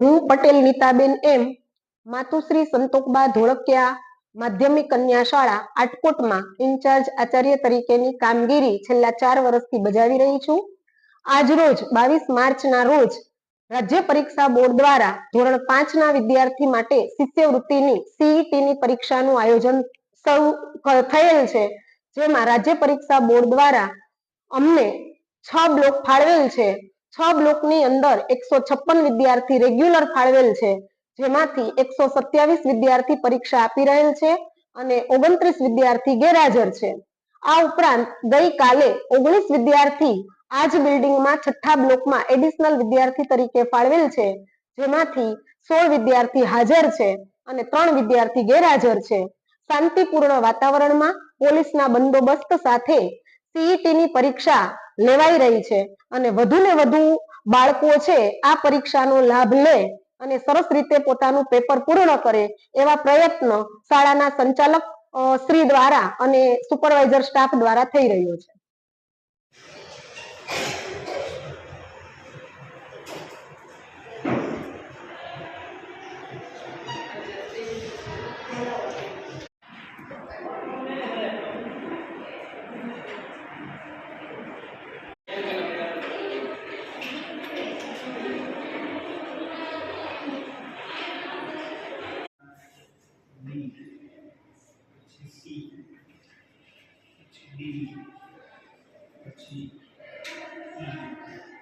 હું પટેલ નીતાબેન એમ માતુશ્રી સંતોકબા ધોળકિયા માધ્યમિક કન્યા શાળા આટકોટમાં ઇન્ચાર્જ આચાર્ય તરીકેની કામગીરી છેલ્લા ચાર વર્ષથી બજાવી રહી છું. આજ રોજ બાવીસ માર્ચના રોજ રાજ્ય પરીક્ષા બોર્ડ દ્વારા ધોરણ પાંચના વિદ્યાર્થી માટે શિષ્યવૃત્તિની સીઈટીની પરીક્ષાનું આયોજન શરૂ થયેલ છે. જેમાં રાજ્ય પરીક્ષા બોર્ડ દ્વારા અમને છ બ્લોક ફાળવેલ છે. છ બ્લોકની અંદર એકસો છપ્પન વિદ્યાર્થી રેગ્યુલર ફાળવેલ છે. જેમાંથી એકસો સત્યાવીસ વિદ્યાર્થી પરીક્ષા આપી રહેલ છે અને ઓગણત્રીસ વિદ્યાર્થી ગેરહાજર છે. આ ઉપરાંત ગઈકાલે ઓગણીસ વિદ્યાર્થી આ જ બિલ્ડિંગમાં છઠ્ઠા બ્લોકમાં એડિશનલ વિદ્યાર્થી તરીકે ફાળવેલ છે. જેમાંથી સોળ વિદ્યાર્થી હાજર છે અને ત્રણ વિદ્યાર્થી ગેરહાજર છે. શાંતિપૂર્ણ વાતાવરણમાં પોલીસના બંદોબસ્ત સાથે સીઈટીની પરીક્ષા લેવાઈ રહી છે અને વધુ ને વધુ બાળકો છે આ પરીક્ષાનો લાભ લે અને સરસ રીતે પોતાનું પેપર પૂર્ણ કરે એવા પ્રયત્ન શાળાના સંચાલક શ્રી દ્વારા અને સુપરવાઇઝર સ્ટાફ દ્વારા થઈ રહ્યો છે. ડી પછી સી પછી ડી પછી ઈ